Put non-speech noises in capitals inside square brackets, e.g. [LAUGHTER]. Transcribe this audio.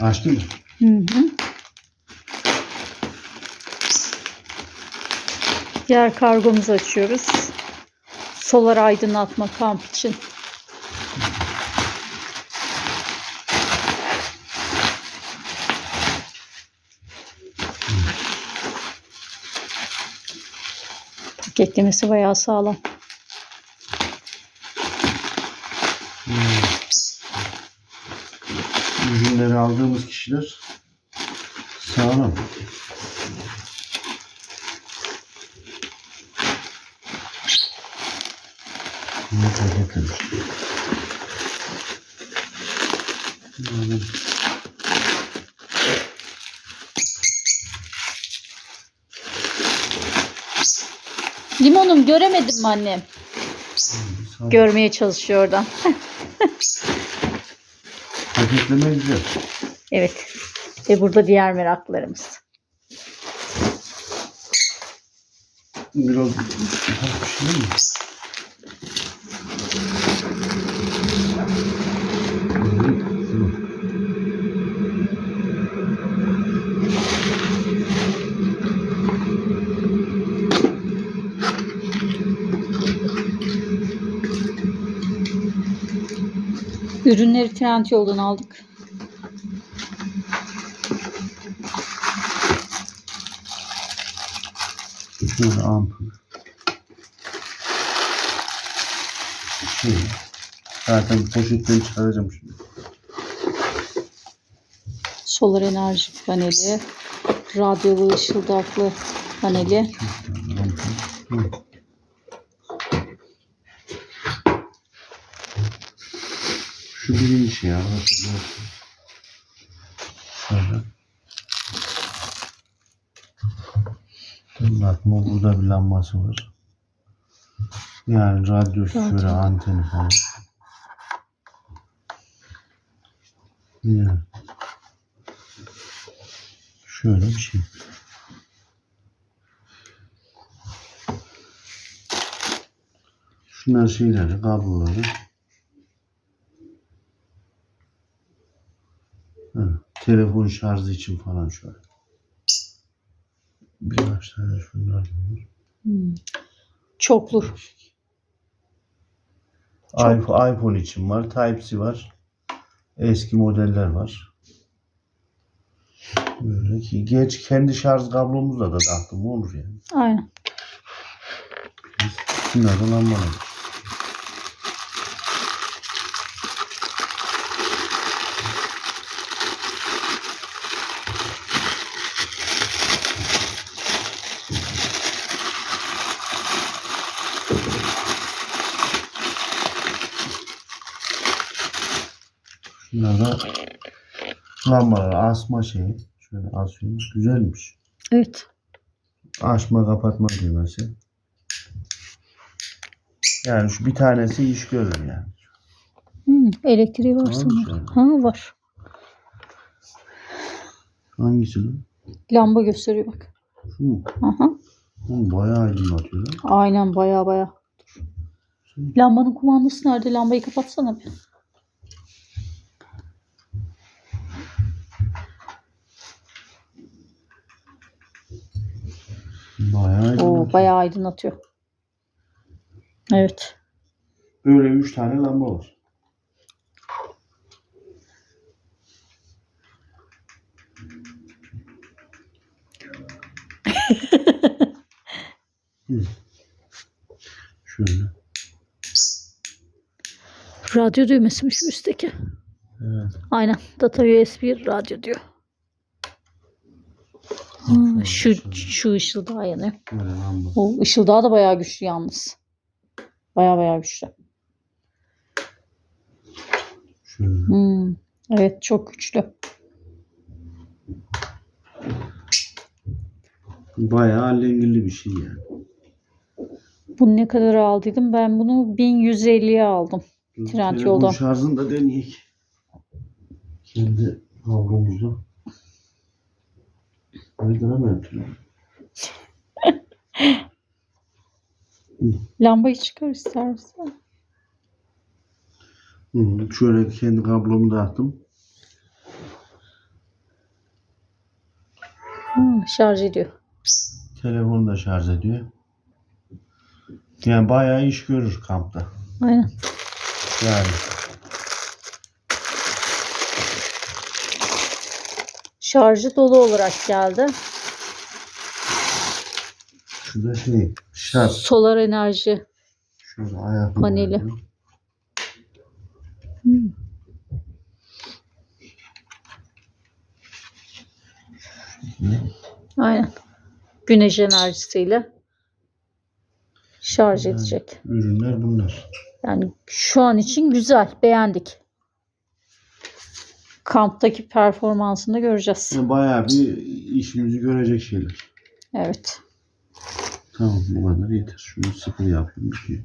Açtın mı? Hı hı. Diğer kargomuzu açıyoruz. Solar aydınlatma kamp için. Paketlemesi bayağı sağlam. Ürünleri aldığımız kişiler sağlam. Böyle Limonum göremedim mi annem? Görmeye çalışıyor oradan. [LAUGHS] Paketleme güzel. Evet. Ve burada diğer meraklarımız. Biraz bir şey mi? Ürünleri Trendyol'dan aldık. Şöyle ampul. Şey. Zaten poşetten çıkaracağım şimdi. Solar enerji paneli, radyolu ışıldaklı paneli. Hı. Birinci ya. Şöyle. Dur bakma burada bir lambası var. Yani Radyo. şöyle anteni falan. Yani. Şöyle bir şey. Şunlar şeyleri, kabloları. Telefon şarjı için falan şöyle. Birkaç tane şunlar var. Hmm. Çoklu. iPhone, iPhone için var. Type-C var. Eski modeller var. Böyle ki geç kendi şarj kablomuzla da taktım olur yani. Aynen. Şunlardan lambalar. Şunlar da lambalar asma şeyi. Şöyle asıyoruz. Güzelmiş. Evet. Açma kapatma düğmesi. Yani şu bir tanesi iş görür yani. Hmm, elektriği var sanırım. Ha var. Hangisi lan? Lamba gösteriyor bak. Şu mu? Aha. Oğlum bayağı aydınlatıyor lan. Aynen baya baya. Dur. Lambanın kumandası nerede? Lambayı kapatsana bir. Bayağı aydınlatıyor. Oo bayağı aydınlatıyor. Evet. Böyle üç tane lamba var. [LAUGHS] Hı. Şöyle. Radyo düğmesi mi şu üstteki? Evet. Aynen. Data USB radyo diyor. Ha, şu şu ışıldağı lamba. O ışıldağı da bayağı güçlü yalnız. Bayağı bayağı güçlü. Şöyle. Hmm, Evet çok güçlü. Bayağı alengirli bir şey yani. Bunu ne kadar aldıydım? Ben bunu 1150'ye aldım. Trend yolda. şarjını da deneyek. Kendi kablomuzda. Öldüremem. [LAUGHS] Lambayı çıkar istersen. Şöyle kendi kablomu da attım. Hı, şarj ediyor. Telefonu da şarj ediyor. Yani bayağı iş görür kampta. Aynen. Yani. Şarjı dolu olarak geldi. şurada şey şarj. Solar enerji. Şurada ayak Paneli. var. Hmm. Aynen. Güneş enerjisiyle şarj Yani edecek. Ürünler bunlar. Yani şu an için güzel. Beğendik. Kamptaki performansını göreceğiz. Bayağı bir işimizi görecek şeyler. Evet. Tamam bu kadar yeter. Şunu sıfır yapayım. Bir şey.